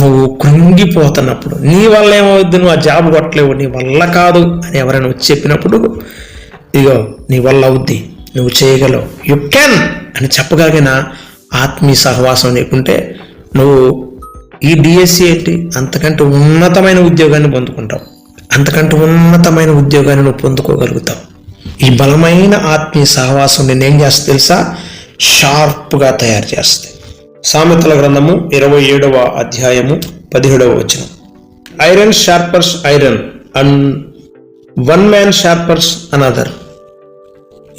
నువ్వు కృంగిపోతున్నప్పుడు నీ వల్ల ఏమవుద్ది? నువ్వు ఆ జాబ్ కొట్టలేవు నీ వల్ల కాదు అని ఎవరైనా వచ్చి చెప్పినప్పుడు ఇగో నీ వల్ల అవుద్ది నువ్వు చేయగలవు. యు కెన్ అని చెప్పగలిగిన ఆత్మీయ సహవాసం నీకుంటే నువ్వు ఈ డిఎస్సి ఏంటి? అంతకంటే ఉన్నతమైన ఉద్యోగాన్ని పొందుకుంటావు. అంతకంటే ఉన్నతమైన ఉద్యోగాన్ని నువ్వు పొందుకోగలుగుతావు. ఈ బలమైన ఆత్మీయ సహవాసం నేనేం చేస్తా తెలుసా? షార్ప్గా తయారు చేస్తాయి సామెతల గ్రంథము ఇరవై ఏడవ అధ్యాయము పదిహేడవ వచనం. Iron sharpens iron and one man sharpens another.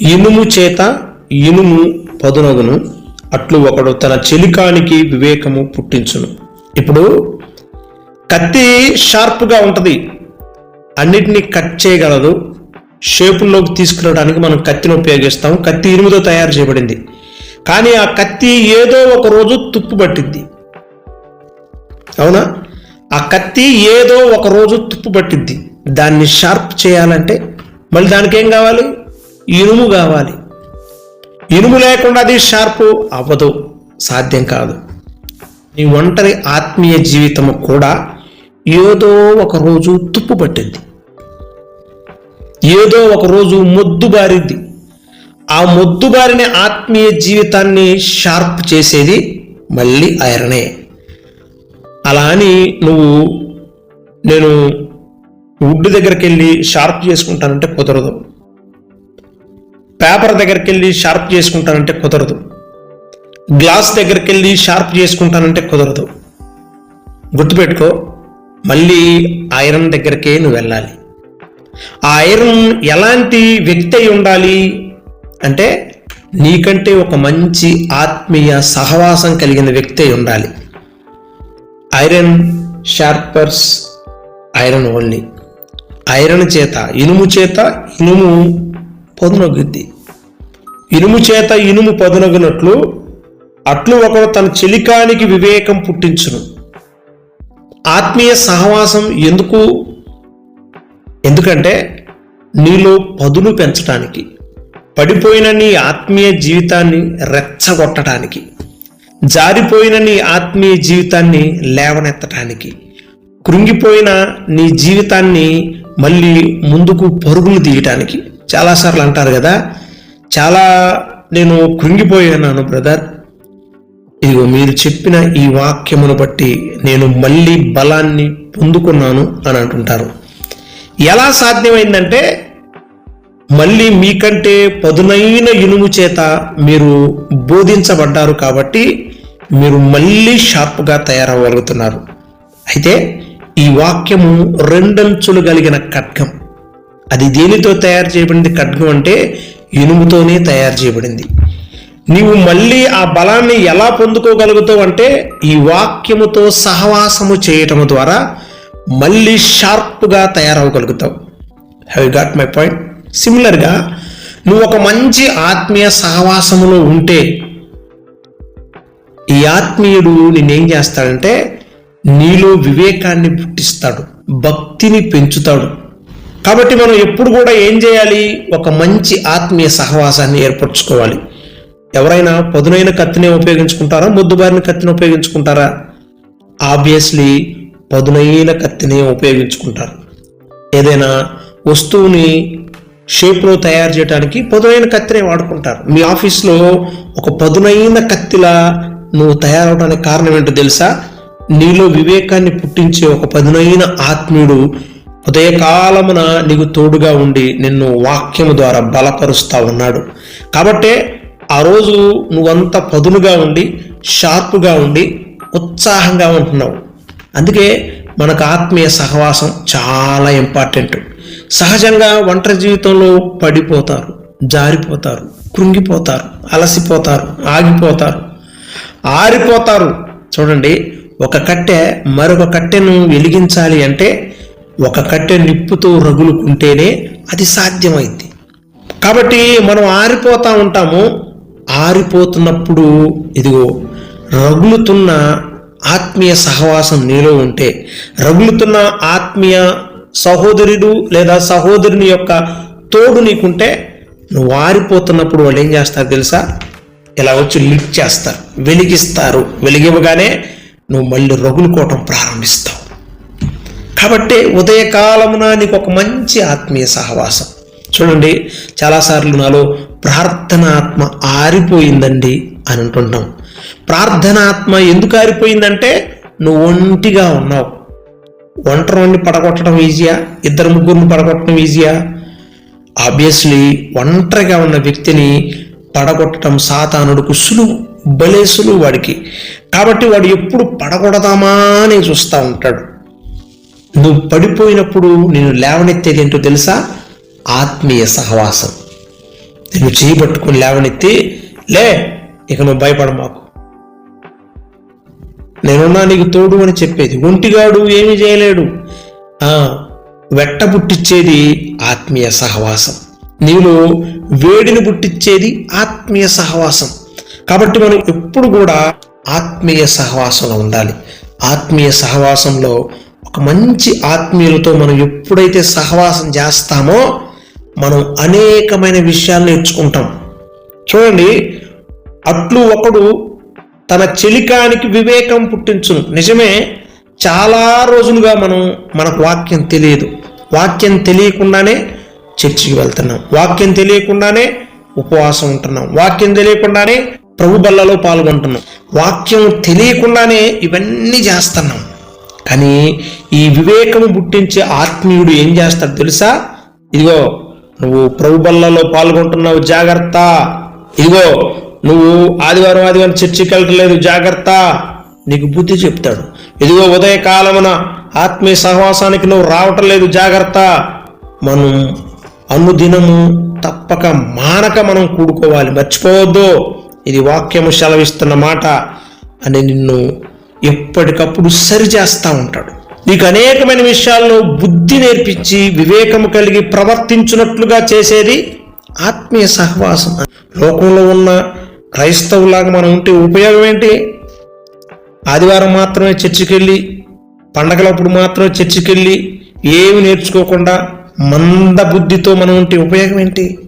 ఇనుము చేత ఇనుము పదునగును అట్లు ఒకడు తన చెలికానికి వివేకము పుట్టించును. ఇప్పుడు కత్తి షార్ప్గా ఉంటుంది అన్నిటినీ కట్ చేయగలదు షేపుల్లోకి తీసుకురావడానికి మనం కత్తిని ఉపయోగిస్తాం. కత్తి ఇనుముతో తయారు చేయబడింది. కానీ ఆ కత్తి ఏదో ఒక రోజు తుప్పు పట్టిద్ది. అవునా? ఆ కత్తి ఏదో ఒక రోజు తుప్పు పట్టిద్ది. దాన్ని షార్ప్ చేయాలంటే మళ్ళీ దానికి ఏం కావాలి? ఇనుము కావాలి. ఇనుము లేకుండా అది షార్ప్ అవ్వదు. సాధ్యం కాదు. నీ ఒంటరి ఆత్మీయ జీవితము కూడా ఏదో ఒక రోజు తుప్పు పట్టింది ఏదో ఒక రోజు మొద్దు బారిద్ది. ఆ మొద్దుబారిన ఆత్మీయ జీవితాన్ని షార్ప్ చేసేది మళ్ళీ ఐరనే అలా అని నువ్వు నేను వుడ్ దగ్గరికి వెళ్ళి షార్ప్ చేసుకుంటానంటే కుదరదు. పేపర్ దగ్గరికి వెళ్ళి షార్ప్ చేసుకుంటానంటే కుదరదు. గ్లాస్ దగ్గరికి వెళ్ళి షార్ప్ చేసుకుంటానంటే కుదరదు. గుర్తుపెట్టుకో మళ్ళీ ఐరన్ దగ్గరికే నువ్వు వెళ్ళాలి. ఆ ఐరన్ ఎలాంటి వ్యక్తి అయి ఉండాలి? అంటే నీకంటే ఒక మంచి ఆత్మీయ సహవాసం కలిగిన వ్యక్తి ఉండాలి. Iron sharpens iron only. Iron చేత ఇనుము చేత ఇనుము పొదునొగ్గుద్ది. ఇనుము చేత ఇనుము పదునగునట్లు అట్లు ఒకడు తన చెలికానికి వివేకం పుట్టించును. ఆత్మీయ సహవాసం ఎందుకు? ఎందుకంటే నీలో పదును పెంచడానికి పడిపోయిన నీ ఆత్మీయ జీవితాన్ని రెచ్చగొట్టడానికి జారిపోయిన నీ ఆత్మీయ జీవితాన్ని లేవనెత్తడానికి కృంగిపోయిన నీ జీవితాన్ని మళ్ళీ ముందుకు పరుగులు తీయటానికి. చాలాసార్లు అంటారు కదా చాలా నేను కృంగిపోయాను బ్రదర్. ఇదిగో మీరు చెప్పిన ఈ వాక్యమును బట్టి నేను మళ్ళీ బలాన్ని పొందుకున్నాను అని అంటుంటారు. ఎలా సాధ్యమైందంటే మళ్ళీ మీకంటే పదునైన ఇనుము చేత మీరు బోధించబడ్డారు కాబట్టి మీరు మళ్ళీ షార్ప్గా తయారవ్వగలుగుతున్నారు. అయితే ఈ వాక్యము రెండంచులు కలిగిన ఖడ్గం. అది దేనితో తయారు చేయబడింది? ఖడ్గం అంటే ఇనుముతోనే తయారు చేయబడింది. నీవు మళ్ళీ ఆ బలాన్ని ఎలా పొందుకోగలుగుతావు అంటే ఈ వాక్యముతో సహవాసము చేయటము ద్వారా మళ్ళీ షార్ప్గా తయారవగలుగుతావు హ్యావ్ గాట్ మై పాయింట్ సిమిలర్గా నువ్వు ఒక మంచి ఆత్మీయ సహవాసములో ఉంటే ఈ ఆత్మీయుడు నేనేం చేస్తాడంటే నీలో వివేకాన్ని పుట్టిస్తాడు భక్తిని పెంచుతాడు. కాబట్టి మనం ఎప్పుడు కూడా ఏం చేయాలి? ఒక మంచి ఆత్మీయ సహవాసాన్ని ఏర్పరచుకోవాలి. ఎవరైనా పదునైన కత్తిని ఉపయోగించుకుంటారా? ముద్దుబారిన కత్తిని ఉపయోగించుకుంటారా? ఆబ్వియస్లీ పదునైన కత్తిని ఉపయోగించుకుంటారు. ఏదైనా వస్తువుని షేప్లో తయారు చేయడానికి పదునైన కత్తినే వాడుకుంటారు. మీ ఆఫీస్లో ఒక పదునైన కత్తిలా నువ్వు తయారవడానికి కారణం ఏంటో తెలుసా? నీలో వివేకాన్ని పుట్టించే ఒక పదునైన ఆత్మీయుడు ఉదయకాలమున నీకు తోడుగా ఉండి నిన్ను వాక్యము ద్వారా బలపరుస్తూ ఉన్నాడు. కాబట్టే ఆ రోజు నువ్వంత పదునుగా ఉండి షార్ప్గా ఉండి ఉత్సాహంగా ఉంటున్నావు. అందుకే మనకు ఆత్మీయ సహవాసం చాలా ఇంపార్టెంట్. సహజంగా ఒంటరి జీవితంలో పడిపోతారు జారిపోతారు కృంగిపోతారు అలసిపోతారు ఆగిపోతారు. ఆరిపోతారు. చూడండి ఒక కట్టె మరొక కట్టెను వెలిగించాలి అంటే ఒక కట్టె నిప్పుతో రగులుకుంటేనే అది సాధ్యమైంది. కాబట్టి మనం ఆరిపోతూ ఉంటాము. ఆరిపోతున్నప్పుడు ఇదిగో రగులుతున్న ఆత్మీయ సహవాసం నీలో ఉంటే రగులుతున్న ఆత్మీయ సహోదరుడు లేదా సహోదరుని యొక్క తోడు నీకుంటే నువ్వు ఆరిపోతున్నప్పుడు వాళ్ళు ఏం చేస్తారు తెలుసా? ఇలా వచ్చి లిఫ్ట్ చేస్తారు వెలిగిస్తారు. వెలిగివ్వగానే నువ్వు మళ్ళీ రగులుకోవటం ప్రారంభిస్తావు. కాబట్టి ఉదయకాలమున నీకు ఒక మంచి ఆత్మీయ సహవాసం. చూడండి చాలాసార్లు నాలో ప్రార్థనాత్మ ఆరిపోయిందండి అని అంటుంటాం. ప్రార్థనాత్మ ఎందుకు ఆరిపోయిందంటే నువ్వు ఒంటిగా ఉన్నావు. ఒంటరి పడగొట్టడం ఈజీయా ఇద్దరు ముగ్గురిని పడగొట్టడం ఈజీయా ఆబ్వియస్లీ ఒంటరిగా ఉన్న వ్యక్తిని పడగొట్టడం సాతానుడికి సులువు భలే సులువు వాడికి. కాబట్టి వాడు ఎప్పుడు పడగొడదామా అని చూస్తూ ఉంటాడు. నువ్వు పడిపోయినప్పుడు నేను లేవనెత్తేది ఏంటో తెలుసా? ఆత్మీయ సహవాసం. నేను చేయబట్టుకుని లేవనెత్తి లే ఇక నువ్వు భయపడమాకు. నేనున్నా నీకు తోడు అని చెప్పేది. ఒంటిగాడు ఏమీ చేయలేడు. వెట్ట పుట్టించేది ఆత్మీయ సహవాసం. నీలో వేడిని పుట్టించేది ఆత్మీయ సహవాసం. కాబట్టి మనం ఎప్పుడు కూడా ఆత్మీయ సహవాసంలో ఉండాలి. ఆత్మీయ సహవాసంలో ఒక మంచి ఆత్మీయులతో మనం ఎప్పుడైతే సహవాసం చేస్తామో మనం అనేకమైన విషయాలు నేర్చుకుంటాం. చూడండి అట్లు ఒకడు తన చెలికానికి వివేకం పుట్టించును. నిజమే చాలా రోజులుగా మనం మనకు వాక్యం తెలియదు. వాక్యం తెలియకుండానే చర్చికి వెళ్తున్నాం. వాక్యం తెలియకుండానే ఉపవాసం ఉంటున్నాం. వాక్యం తెలియకుండానే ప్రభు బల్లలో పాల్గొంటున్నాం. వాక్యం తెలియకుండానే ఇవన్నీ చేస్తున్నాం. కానీ ఈ వివేకము పుట్టించే ఆత్మీయుడు ఏం చేస్తాడు తెలుసా? ఇదిగో నువ్వు ప్రభు బల్లలో పాల్గొంటున్నావు జాగ్రత్త. ఇదిగో నువ్వు ఆదివారం ఆదివారం చర్చికి వెళ్ళలేదు జాగ్రత్త. నీకు బుద్ధి చెప్తాడు. ఇదిగో ఉదయకాలమున ఆత్మీయ సహవాసానికి నువ్వు రావటం లేదు జాగ్రత్త. మనం అనుదినము తప్పక మానక మనం కూడుకోవాలి మర్చిపోవద్దు. ఇది వాక్యము సెలవిస్తున్న మాట అని నిన్ను ఎప్పటికప్పుడు సరిచేస్తూ ఉంటాడు. నీకు అనేకమైన విషయాల్లో బుద్ధి నేర్పించి వివేకము కలిగి ప్రవర్తించున్నట్లుగా చేసేది ఆత్మీయ సహవాసం. లోకంలో ఉన్న క్రైస్తవులాగా మనం ఉంటే ఉపయోగం ఏంటి? ఆదివారం మాత్రమే చర్చికి వెళ్ళి పండగలప్పుడు మాత్రమే చర్చికి వెళ్ళి ఏమి నేర్చుకోకుండా మంద బుద్ధితో మనం ఉంటే ఉపయోగం ఏంటి?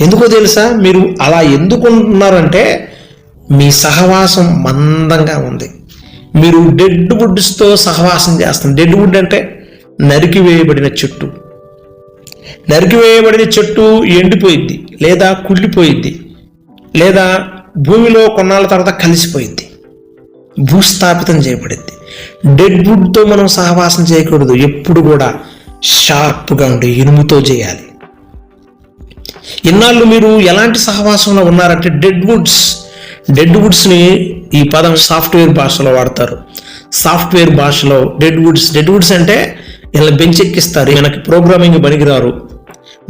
ఎందుకో తెలుసా? మీరు అలా ఎందుకుంటున్నారంటే మీ సహవాసం మందంగా ఉంది. మీరు డెడ్ వుడ్స్తో సహవాసం చేస్తుంది డెడ్ వుడ్ అంటే నరికివేయబడిన చెట్టు. నరికి వేయబడిన చెట్టు ఎండిపోయిద్ది లేదా కుళ్ళిపోయిద్ది లేదా భూమిలో కొన్నాళ్ళ తర్వాత కలిసిపోయింది. భూస్థాపితం చేయబడింది. డెడ్ వుడ్తో మనం సహవాసం చేయకూడదు. ఎప్పుడు కూడా షార్ప్గా ఉండి ఇనుముతో చేయాలి. ఇన్నాళ్ళు మీరు ఎలాంటి సహవాసంలో ఉన్నారంటే డెడ్ వుడ్స్ డెడ్ వుడ్స్ని ఈ పదం సాఫ్ట్వేర్ భాషలో వాడతారు. సాఫ్ట్వేర్ భాషలో డెడ్ వుడ్స్ డెడ్ వుడ్స్ అంటే ఇలా బెంచ్ ఎక్కిస్తారు ప్రోగ్రామింగ్ పనికిరారు.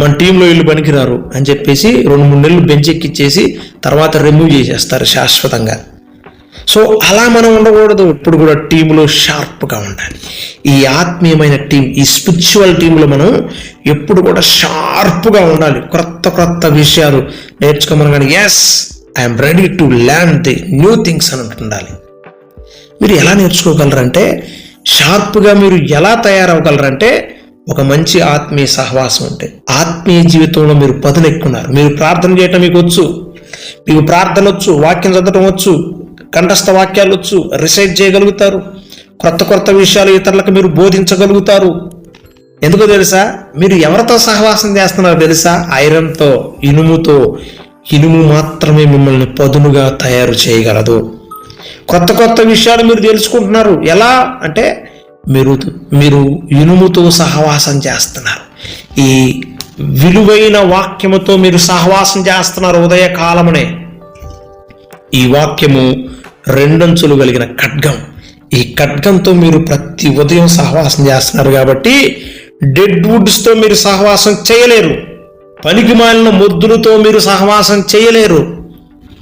మన టీంలో వీళ్ళు పనికిరారు అని చెప్పేసి రెండు మూడు నెలలు బెంచ్ ఎక్కిచ్చేసి తర్వాత రిమూవ్ చేసేస్తారు శాశ్వతంగా. సో అలా మనం ఉండకూడదు. ఇప్పుడు కూడా టీంలో షార్ప్గా ఉండాలి. ఈ ఆత్మీయమైన టీం ఈ స్పిరిచువల్ టీంలో మనం ఎప్పుడు కూడా షార్ప్గా ఉండాలి. క్రొత్త క్రొత్త విషయాలు నేర్చుకోమని కానీ yes I'm ready to land the new things అని ఉండాలి మీరు ఎలా నేర్చుకోగలరంటే షార్ప్గా మీరు ఎలా తయారవగలరంటే ఒక మంచి ఆత్మీయ సహవాసం ఉంటే. ఆత్మీయ జీవితంలో మీరు పదునెక్కున్నారు. మీరు ప్రార్థన చేయటం మీకు వచ్చు. మీకు ప్రార్థన వచ్చు వాక్యం చదవటం వచ్చు కంఠస్థ వాక్యాలు వచ్చు రిసైడ్ చేయగలుగుతారు. కొత్త కొత్త విషయాలు ఇతరులకు మీరు బోధించగలుగుతారు. ఎందుకో తెలుసా? మీరు ఎవరితో సహవాసం చేస్తున్నారో తెలుసా? ఐరన్తో ఇనుముతో. ఇనుము మాత్రమే మిమ్మల్ని పదునుగా తయారు చేయగలదు. కొత్త కొత్త విషయాలు మీరు తెలుసుకుంటున్నారు. ఎలా? అంటే మీరు మీరు ఇనుముతో సహవాసం చేస్తున్నారు. ఈ విలువైన వాక్యముతో మీరు సహవాసం చేస్తున్నారు ఉదయకాలమునే. ఈ వాక్యము రెండంచులు కలిగిన ఖడ్గం. ఈ ఖడ్గంతో మీరు ప్రతి ఉదయం సహవాసం చేస్తున్నారు కాబట్టి డెడ్ వుడ్స్తో మీరు సహవాసం చేయలేరు. పనికి మాలిన మొద్దులతో మీరు సహవాసం చేయలేరు.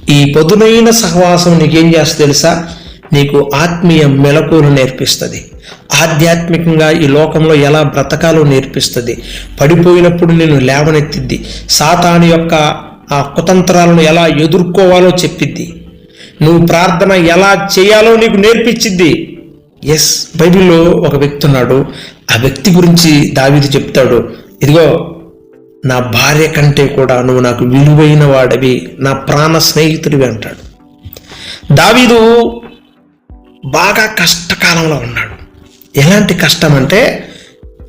ఈ పదునైన సహవాసం నీకేం చేస్తా తెలుసా? నీకు ఆత్మీయ మెలకువలు నేర్పిస్తుంది. ఆధ్యాత్మికంగా ఈ లోకంలో ఎలా బ్రతకాలో నేర్పిస్తుంది. పడిపోయినప్పుడు నేను లేవనెత్తిద్ది. సాతాను యొక్క ఆ కుతంత్రాలను ఎలా ఎదుర్కోవాలో చెప్పిద్ది. నువ్వు ప్రార్థన ఎలా చేయాలో నీకు నేర్పించిద్ది ఎస్ బైబిల్లో ఒక వ్యక్తి ఉన్నాడు. ఆ వ్యక్తి గురించి దావిది చెప్తాడు. ఇదిగో నా భార్య కంటే కూడా నువ్వు నాకు విలువైన వాడివి నా ప్రాణ స్నేహితుడివి అంటాడు. దావీదు బాగా కష్టకాలంలో ఉన్నాడు. ఎలాంటి కష్టం అంటే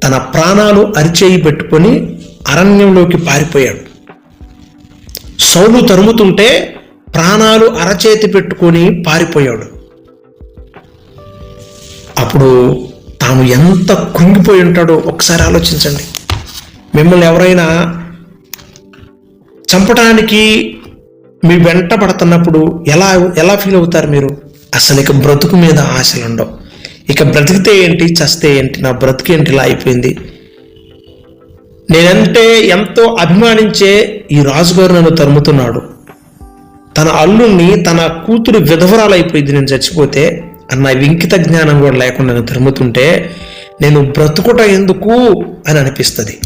తన ప్రాణాలు అరిచేయి పెట్టుకొని అరణ్యంలోకి పారిపోయాడు. సౌలు తరుముతుంటే ప్రాణాలు అరచేతి పెట్టుకొని పారిపోయాడు. అప్పుడు తాను ఎంత కృంగిపోయి ఉంటాడో ఒకసారి ఆలోచించండి. మిమ్మల్ని ఎవరైనా చంపడానికి మీ వెంట పడుతున్నప్పుడు ఎలా ఎలా ఫీల్ అవుతారు మీరు? అసలు ఇక బ్రతుకు మీద ఆశలు ఉండవు ఇక బ్రతికితే ఏంటి చస్తే ఏంటి నా బ్రతికి ఏంటి ఇలా అయిపోయింది. నేనంటే ఎంతో అభిమానించే ఈ రాజుగారు నన్ను తరుముతున్నాడు. తన అల్లుణ్ణి తన కూతురు విధవరాలైపోయింది నేను చచ్చిపోతే అన్న వింకిత జ్ఞానం కూడా లేకుండా నన్ను తరుముతుంటే నేను బ్రతుకుట ఎందుకు అని అనిపిస్తుంది.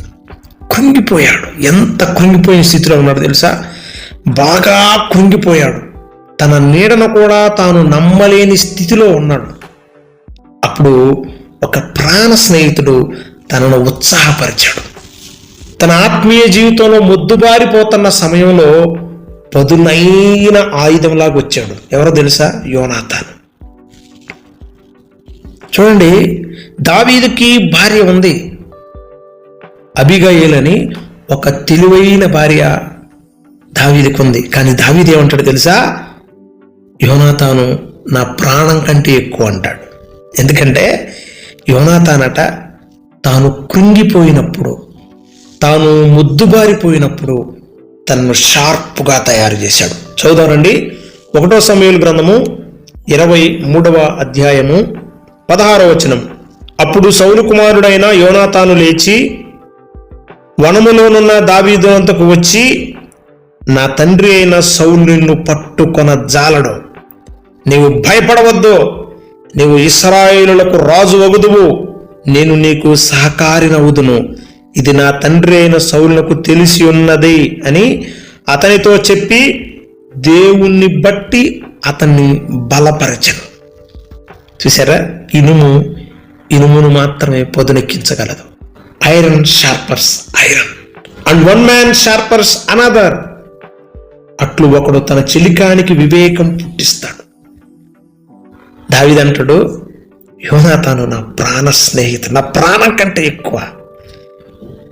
కృంగిపోయాడు. ఎంత కృంగిపోయిన స్థితిలో ఉన్నాడు తెలుసా? బాగా కృంగిపోయాడు. తన నీడను కూడా తాను నమ్మలేని స్థితిలో ఉన్నాడు. అప్పుడు ఒక ప్రాణ స్నేహితుడు తనను ఉత్సాహపరిచాడు. తన ఆత్మీయ జీవితంలో మొద్దుబారిపోతున్న సమయంలో పదునైన ఆయుధంలాగా వచ్చాడు. ఎవరో తెలుసా? యోనాథాన్ చూడండి దావీదుకి భార్య ఉంది. అబిగయేల్ ఒక తెలివైన భార్య దావీదికి ఉంది. కానీ దావీది ఏమంటాడు తెలుసా? యోనాథాను నా ప్రాణం కంటే ఎక్కువ అంటాడు. ఎందుకంటే యోనాతానట తాను కృంగిపోయినప్పుడు తాను ముద్దుబారిపోయినప్పుడు తనను షార్ప్గా తయారు చేశాడు. చదువుదామండి ఒకటో సమయాల గ్రంథము ఇరవై మూడవ అధ్యాయము పదహారవ వచనం. అప్పుడు సౌలు కుమారుడైన యోనాతాను లేచి వనములోనున్న దావీదునంతకు వచ్చి నా తండ్రి అయిన సౌలు నిన్ను పట్టుకొన జాలడు నీవు భయపడవద్దు. నీవు ఇస్రాయేలులకు రాజు వగుదువు నేను నీకు సహకారినవుదును. ఇది నా తండ్రి అయిన సౌలునకు తెలిసి ఉన్నది అని అతనితో చెప్పి దేవుణ్ణి బట్టి అతన్ని బలపరచను. చూసారా ఇనుము ఇనుమును మాత్రమే పొదునెక్కించగలదు. Iron sharpens iron. And one man sharpens another. అట్లు ఒకడు తన చిలికానికి వివేకం పుట్టిస్తాడు. దావిదంటాడు యోనాతాను నా ప్రాణ స్నేహితుడు నా ప్రాణం కంటే ఎక్కువ.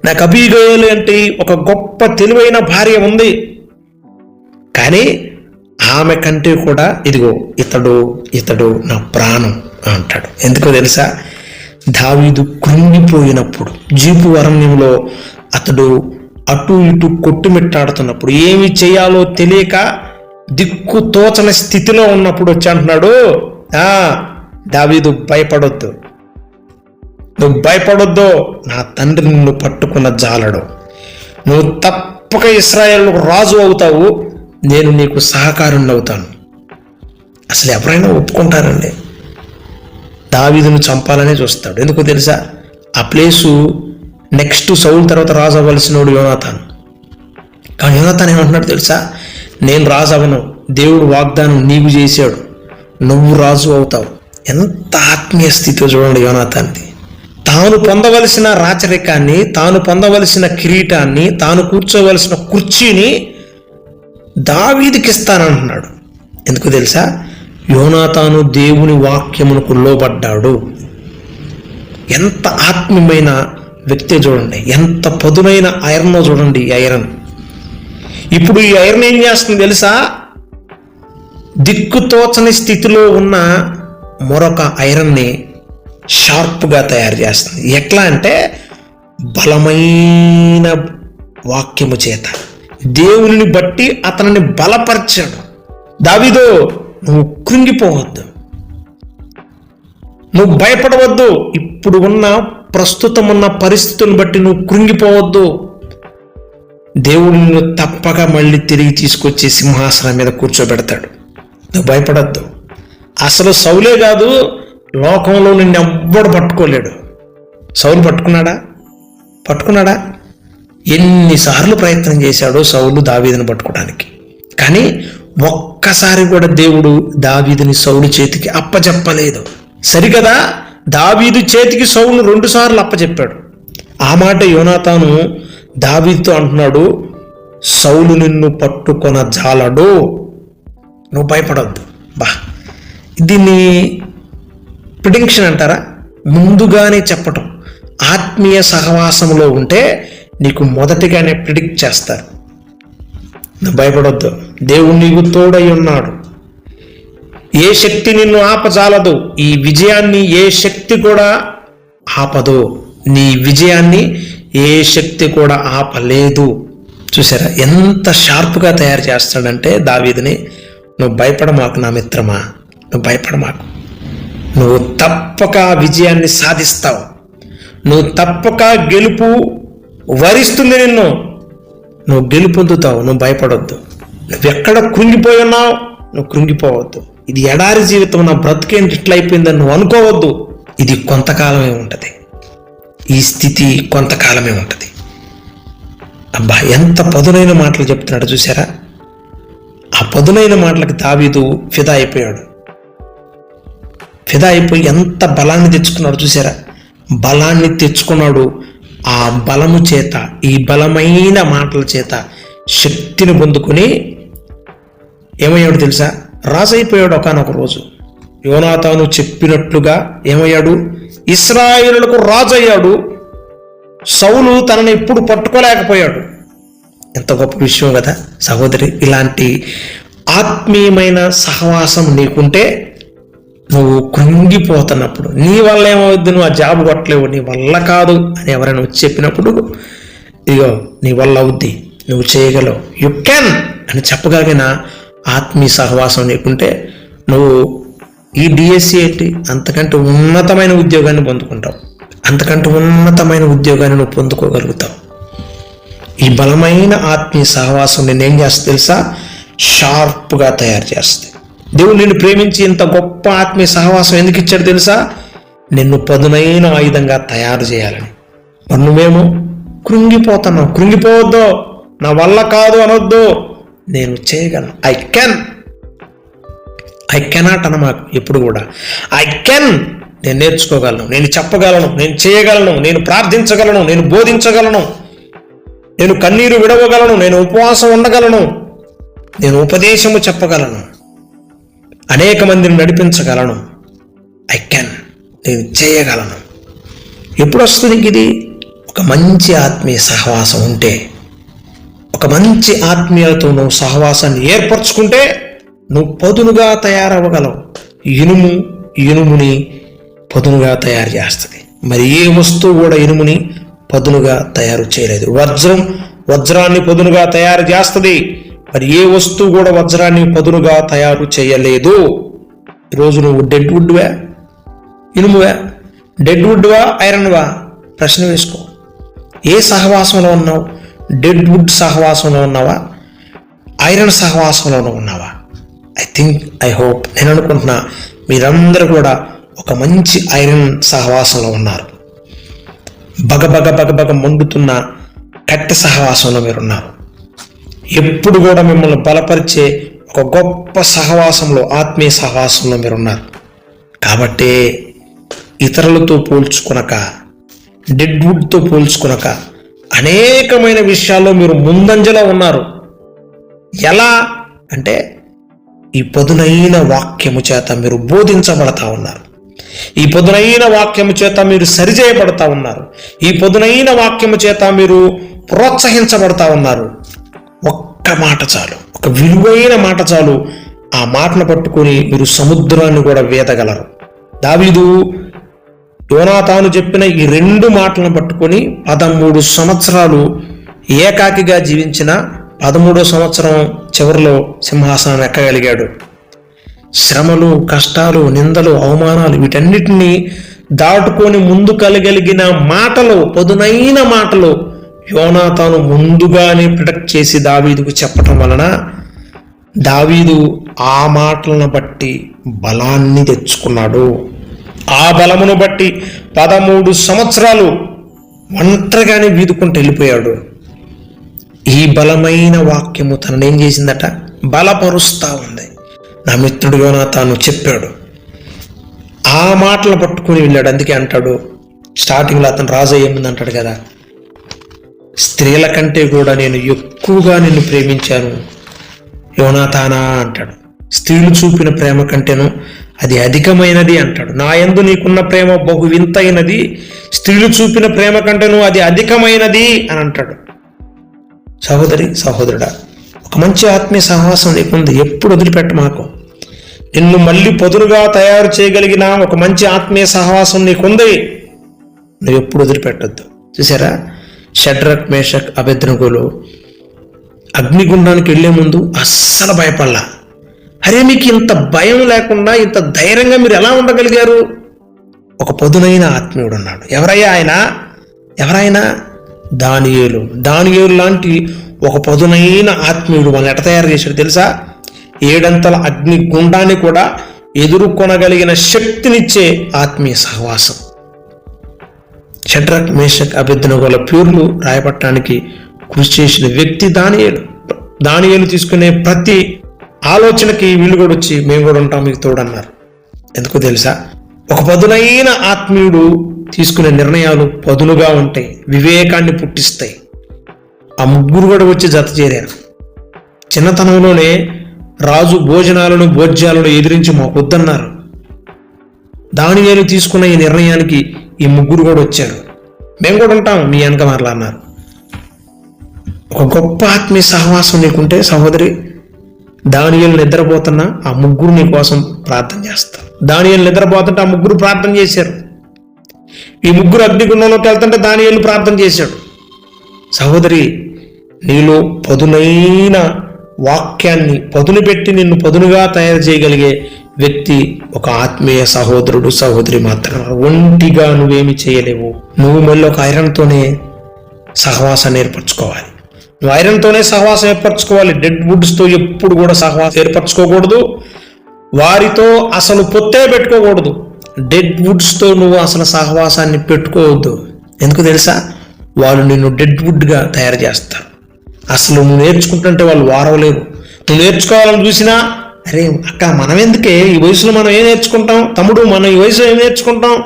నాకు అభిగోయలు అంటే ఒక గొప్ప తెలివైన భార్య ఉంది. కానీ ఆమె కంటే కూడా ఇదిగో ఇతడు ఇతడు నా ప్రాణం అంటాడు. ఎందుకో తెలుసా? దావీదు కృంగిపోయినప్పుడు జీపు అరణ్యంలో అతడు అటు ఇటు కొట్టుమిట్టాడుతున్నప్పుడు ఏమి చేయాలో తెలియక దిక్కు తోచని స్థితిలో ఉన్నప్పుడు వచ్చి అంటున్నాడు దావీదు భయపడొద్దు. నువ్వు భయపడొద్దు నా తండ్రి నిన్ను పట్టుకున్న జాలడు. నువ్వు తప్పక ఇస్రాయేల్కు రాజు అవుతావు నేను నీకు సహకారుణ్ణి అవుతాను అసలు ఎవరైనా ఒప్పుకుంటారండి? దావీదును చంపాలనే చూస్తాడు. ఎందుకు తెలుసా? ఆ ప్లేసు నెక్స్ట్ సౌల్ తర్వాత రాజు అవ్వాల్సినోడు యోనాథాన్ కానీ యోనాథాన్ ఏమంటున్నాడు తెలుసా? నేను రాజు అవను దేవుడు వాగ్దానం నీకు చేశాడు. నువ్వు రాజు అవుతావు. ఎంత ఆత్మీయ స్థితిలో చూడండి యోనాథాన్ని తాను పొందవలసిన రాచరికాన్ని తాను పొందవలసిన కిరీటాన్ని తాను కూర్చోవలసిన కుర్చీని దావీదికి ఇస్తానంటున్నాడు. ఎందుకు తెలుసా? యోనాతాను దేవుని వాక్యమునకు లోబడ్డాడు. ఎంత ఆత్మీయమైన వ్యక్తి చూడండి. ఎంత పదునైన ఐరన్ చూడండి ఈ ఐరన్. ఇప్పుడు ఈ ఐరన్ ఏం చేస్తుంది తెలుసా? దిక్కుతోచని స్థితిలో ఉన్న మరొక ఐరన్ని షార్ప్గా తయారు చేస్తుంది. ఎట్లా అంటే బలమైన వాక్యము చేత. దేవుని బట్టి అతనిని బలపరిచాడు. దావిదో నువ్వు కృంగిపోవద్దు. నువ్వు భయపడవద్దు. ఇప్పుడు ఉన్న ప్రస్తుతం ఉన్న పరిస్థితులను బట్టి నువ్వు కృంగిపోవద్దు. దేవుడిని తప్పక మళ్ళీ తిరిగి తీసుకొచ్చి సింహాసనం మీద కూర్చోబెడతాడు. నువ్వు భయపడద్దు. అసలు సౌలే కాదు లోకంలో నిన్ను ఎవ్వడు పట్టుకోలేడు. సౌలు పట్టుకున్నాడా? పట్టుకున్నాడా? ఎన్నిసార్లు ప్రయత్నం చేశాడో సౌలు దావీదిని పట్టుకోవడానికి. కానీ ఒక్కసారి కూడా దేవుడు దావీదిని సౌలు చేతికి అప్పచెప్పలేదు సరికదా దావీదు చేతికి సౌలు రెండుసార్లు అప్పచెప్పాడు ఆ మాట యోనాతాను దావీదుతో అంటున్నాడు సౌలు నిన్ను పట్టుకొన జాలడు నువ్వు భయపడవద్దు బా. దీన్ని ప్రిడిక్షన్ అంటారా? ముందుగానే చెప్పటం. ఆత్మీయ సహవాసంలో ఉంటే నీకు మొదటిగానే ప్రిడిక్ట్ చేస్తారు. నువ్వు భయపడొద్దు. దేవుడు నీకు తోడై ఉన్నాడు. ఏ శక్తి నిన్ను ఆపజాలదు? ఈ విజయాన్ని ఏ శక్తి కూడా ఆపదు. నీ విజయాన్ని ఏ శక్తి కూడా ఆపలేదు. చూసారా? ఎంత షార్ప్గా తయారు చేస్తాడంటే దావీదిని నువ్వు భయపడమాకు నా మిత్రమా? నువ్వు భయపడమాకు. నువ్వు తప్పక విజయాన్ని సాధిస్తావు. నువ్వు తప్పక గెలుపు వరిస్తుంది నిన్ను. నువ్వు గెలుపొందుతావు నువ్వు భయపడొద్దు. నువ్వు ఎక్కడ కృంగిపోయి ఉన్నావు? నువ్వు కృంగిపోవద్దు. ఇది ఎడారి జీవితం నా బ్రతికేంటి ఇట్లా అయిపోయిందని నువ్వు అనుకోవద్దు. ఇది కొంతకాలమే ఉంటుంది. ఈ స్థితి కొంతకాలమే ఉంటుంది. అబ్బా ఎంత పదునైన మాటలు చెప్తున్నాడు చూసారా ఆ పదునైన మాటలకు దావీదు ఫిదా అయిపోయాడు. ఫిదా అయిపోయి ఎంత బలాన్ని తెచ్చుకున్నాడు చూసారా? బలాన్ని తెచ్చుకున్నాడు ఆ బలము చేత ఈ బలమైన మాటల చేత శక్తిని పొందుకొని ఏమయ్యాడు తెలుసా? రాజు అయిపోయాడు ఒకనొక రోజు. యోనాతాను చెప్పినట్లుగా ఏమయ్యాడు? ఇస్రాయిలకు రాజయ్యాడు. సౌలు తనని ఎప్పుడు పట్టుకోలేకపోయాడు. ఎంత గొప్ప విషయం కదా? సహోదరి ఇలాంటి ఆత్మీయమైన సహవాసం నీకుంటే నువ్వు కృంగిపోతున్నప్పుడు నీ వల్ల ఏమవుద్ది? నువ్వు ఆ జాబ్ కొట్టలేవు నీ వల్ల కాదు అని ఎవరైనా వచ్చి చెప్పినప్పుడు ఇగో నీ వల్ల అవుద్ది నువ్వు చేయగలవు. యు కెన్ అని చెప్పగలిగిన ఆత్మీయ సహవాసం నీకుంటే నువ్వు ఈ డిఎస్సి ఏంటి? అంతకంటే ఉన్నతమైన ఉద్యోగాన్ని పొందుకుంటావు. అంతకంటే ఉన్నతమైన ఉద్యోగాన్ని నువ్వు పొందుకోగలుగుతావు. ఈ బలమైన ఆత్మీయ సహవాసం నేను ఏం చేస్తా తెలుసా? షార్ప్గా తయారు చేస్తుంది దేవుడు నిన్ను ప్రేమించి ఇంత గొప్ప ఆత్మీయ సహవాసం ఎందుకు ఇచ్చాడు తెలుసా? నిన్ను పదునైన ఆయుధంగా తయారు చేయాలని. మరి నువ్వేమో కృంగిపోతున్నావు. కృంగిపోవద్దు. నా వల్ల కాదు అనొద్దు. నేను చేయగలను. ఐ కెన్ ఐ కెనాట్ అన మాకు ఎప్పుడు కూడా. ఐ కెన్ నేను నేర్చుకోగలను. నేను చెప్పగలను. నేను చేయగలను. నేను ప్రార్థించగలను. నేను బోధించగలను. నేను కన్నీరు విడవగలను నేను ఉపవాసం ఉండగలను నేను ఉపదేశము చెప్పగలను అనేక మందిని నడిపించగలను. ఐ క్యాన్ నేను చేయగలను. ఎప్పుడు వస్తుంది ఇది? ఒక మంచి ఆత్మీయ సహవాసం ఉంటే ఒక మంచి ఆత్మీయతో నువ్వు సహవాసాన్ని ఏర్పరచుకుంటే నువ్వు పదునుగా తయారవ్వగలవు. ఇనుము ఇనుముని పదునుగా తయారు చేస్తుంది. మరి ఏ వస్తువు కూడా ఇనుముని పదునుగా తయారు చేయలేదు. వజ్రం వజ్రాన్ని పదునుగా తయారు చేస్తుంది. మరి ఏ వస్తువు కూడా వజ్రాన్ని పదునుగా తయారు చేయలేదు. ఈరోజు నువ్వు డెడ్ వుడ్వా? ఇనుమువా? డెడ్ వుడ్వా ఐరన్వా? ప్రశ్న వేసుకో. ఏ సహవాసంలో ఉన్నావు? డెడ్ వుడ్ సహవాసంలో ఉన్నావా? ఐరన్ సహవాసంలో ఉన్నావా? I think I hope. నేను అనుకుంటున్నా మీరందరూ కూడా ఒక మంచి ఐరన్ సహవాసంలో ఉన్నారు. బగబగ బగబగ మండుతున్న కట్టె సహవాసంలో మీరున్నారు. ఎప్పుడు కూడా మిమ్మల్ని బలపరిచే ఒక గొప్ప సహవాసంలో ఆత్మీయ సహవాసంలో మీరున్నారు. కాబట్టే ఇతరులతో పోల్చుకునక డెడ్వుడ్తో పోల్చుకునక అనేకమైన విషయాల్లో మీరు ముందంజలో ఉన్నారు. ఎలా అంటే ఈ పదునైన వాక్యము చేత మీరు బోధించబడతా ఉన్నారు. ఈ పదునైన వాక్యము చేత మీరు సరిచేయబడతా ఉన్నారు. ఈ పదునైన వాక్యము చేత మీరు ప్రోత్సహించబడతా ఉన్నారు. ఒక్క మాట చాలు. ఒక విలువైన మాట చాలు. ఆ మాటను పట్టుకొని మీరు సముద్రాన్ని కూడా వేదగలరు. దావీదు యోనాతాను చెప్పిన ఈ రెండు మాటలను పట్టుకొని పదమూడు సంవత్సరాలు ఏకాకిగా జీవించిన పదమూడో సంవత్సరం చివరిలో సింహాసనం ఎక్కగలిగాడు. శ్రమలు కష్టాలు నిందలు అవమానాలు వీటన్నిటినీ దాటుకొని ముందు కలగలిగిన మాటలు పదునైన మాటలు యోనా తాను ముందుగానే ప్రొటెక్ట్ చేసి దావీదుకు చెప్పటం వలన దావీదు ఆ మాటలను బట్టి బలాన్ని తెచ్చుకున్నాడు. ఆ బలమును బట్టి పదమూడు సంవత్సరాలు ఒంటరిగానే వీదుకుంటూ వెళ్ళిపోయాడు. ఈ బలమైన వాక్యము తననేం చేసిందట? బలపరుస్తా ఉంది. నా మిత్రుడు యోనా తాను చెప్పాడు. ఆ మాటలు పట్టుకుని వెళ్ళాడు. అందుకే అంటాడు స్టార్టింగ్లో అతను రాజు అయ్యేముంది అంటాడు కదా. స్త్రీల కంటే కూడా నేను ఎక్కువగా నిన్ను ప్రేమించాను. యోనాతానా అంటాడు. స్త్రీలు చూపిన ప్రేమ కంటేను అది అధికమైనది అంటాడు. నా యందు నీకున్న ప్రేమ బహు వింతైనది. స్త్రీలు చూపిన ప్రేమ కంటేను అది అధికమైనది అని అంటాడు. సహోదరి సహోదరుడా ఒక మంచి ఆత్మీయ సహవాసం నీకుంది. ఎప్పుడు వదిలిపెట్ట మాకు. నిన్ను మళ్ళీ పొదురుగా తయారు చేయగలిగిన ఒక మంచి ఆత్మీయ సహవాసం నీకుంది. నువ్వు ఎప్పుడు వదిలిపెట్టద్దు. చూసారా? షడ్రక్ మేషక్ అభ్యర్థనకులు అగ్నిగుండానికి వెళ్ళే ముందు అస్సలు భయపడలా. అరే మీకు ఇంత భయం లేకుండా ఇంత ధైర్యంగా మీరు ఎలా ఉండగలిగారు? ఒక పదునైన ఆత్మీయుడు ఉన్నాడు. ఎవరయ్యా ఆయన? ఎవరైనా దానియేలు. దానియేలు లాంటి ఒక పదునైన ఆత్మీయుడు వాళ్ళని ఎట తయారు చేశాడు తెలుసా? ఏడంతల అగ్ని గుండాన్ని కూడా ఎదుర్కొనగలిగిన శక్తినిచ్చే ఆత్మీయ సహవాసం. షడ్రక్ మేషక్ అభిజ్ఞగల ప్యూర్లు రాయపట్టడానికి కృషి చేసిన వ్యక్తి దానియేలు. దానియేలు తీసుకునే ప్రతి ఆలోచనకి వీళ్ళు కూడా వచ్చి మేము కూడా ఉంటాం మీకు తోడన్నారు. ఎందుకు తెలుసా? ఒక పదునైన ఆత్మీయుడు తీసుకునే నిర్ణయాలు పదునుగా ఉంటాయి వివేకాన్ని పుట్టిస్తాయి. ఆ ముగ్గురు కూడా వచ్చి జత చేరారు. చిన్నతనంలోనే రాజు భోజనాలను భోజ్యాలను ఎదిరించి మాకు వద్దన్నారు. నేను తీసుకున్న ఈ నిర్ణయానికి ఈ ముగ్గురు కూడా వచ్చారు. మేము కూడా ఉంటాం మీ వెనక మరలా అన్నారు. ఒక గొప్ప ఆత్మీయ సహవాసం నీకుంటే సహోదరి దానియలు నిద్రపోతున్నా ఆ ముగ్గురు నీ కోసం ప్రార్థన చేస్తారు. దానియలు నిద్రపోతుంటే ఆ ముగ్గురు ప్రార్థన చేశారు. ఈ ముగ్గురు అగ్నిగుండంలోకి వెళ్తుంటే దానియలు ప్రార్థన చేశాడు. సహోదరి నీలో పదునైన వాక్యాన్ని పదునుపెట్టి నిన్ను పదునుగా తయారు చేయగలిగే వ్యక్తి ఒక ఆత్మీయ సహోదరుడు సహోదరి మాత్రం ఒంటిగా నువ్వేమి చేయలేవు. నువ్వు మళ్ళీ ఒక ఐరన్తోనే సహవాసాన్ని ఏర్పరచుకోవాలి. నువ్వు ఐరన్తోనే సహవాసం ఏర్పరచుకోవాలి. డెడ్ వుడ్స్తో ఎప్పుడు కూడా సహవాసం ఏర్పరచుకోకూడదు. వారితో అసలు పొత్తే పెట్టుకోకూడదు. డెడ్ వుడ్స్తో నువ్వు అసలు సహవాసాన్ని పెట్టుకోవద్దు. ఎందుకు తెలుసా? వాళ్ళు నిన్ను డెడ్ వుడ్గా తయారు చేస్తారు. అసలు నువ్వు నేర్చుకుంటుంటే వాళ్ళు వారవలేరు. నువ్వు నేర్చుకోవాలని చూసినా అరే అక్క మనం ఎందుకే? ఈ వయసులో మనం ఏం నేర్చుకుంటాం? తమ్ముడు మనం ఈ వయసులో ఏం నేర్చుకుంటాం?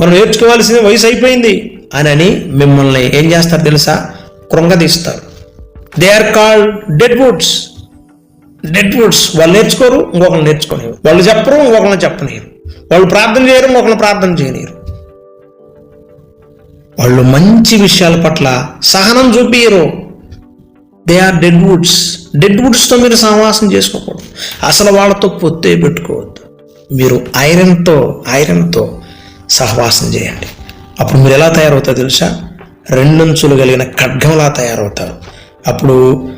మనం నేర్చుకోవాల్సిన వయసు అయిపోయింది అని అని మిమ్మల్ని ఏం చేస్తారు తెలుసా? కృంగదీస్తారు they are called dead woods dead woods వాళ్ళు నేర్చుకోరు ఇంకొకరు నేర్చుకోలేరు. వాళ్ళు చెప్పరు ఇంకొకరిని చెప్పలేరు. వాళ్ళు ప్రార్థన చేయరు ఇంకొకరిని ప్రార్థన చేయలేరు. వాళ్ళు మంచి విషయాల పట్ల సహనం చూపించరు they are dead woods dead వుడ్స్తో మీరు సహవాసం చేసుకోకూడదు. అసలు వాళ్ళతో పొత్తే పెట్టుకోవద్దు. మీరు ఐరన్తో ఐరన్తో సహవాసం చేయండి. అప్పుడు మీరు ఎలా తయారవుతారు తెలుసా? రెండంచులు కలిగిన ఖడ్గంలా తయారవుతారు. అప్పుడు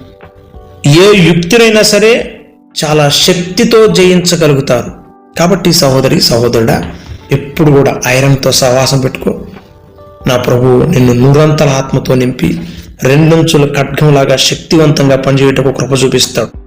ఏ యుక్తినైనా సరే చాలా శక్తితో జయించగలుగుతారు. కాబట్టి సహోదరి సహోదరుడా ఎప్పుడు కూడా ఐరన్తో సహవాసం పెట్టుకో. నా ప్రభు నిన్ను నూరంతల ఆత్మతో నింపి రెండంచుల ఖడ్గంలాగా శక్తివంతంగా పనిచేయటకు కృప చూపిస్తాడు.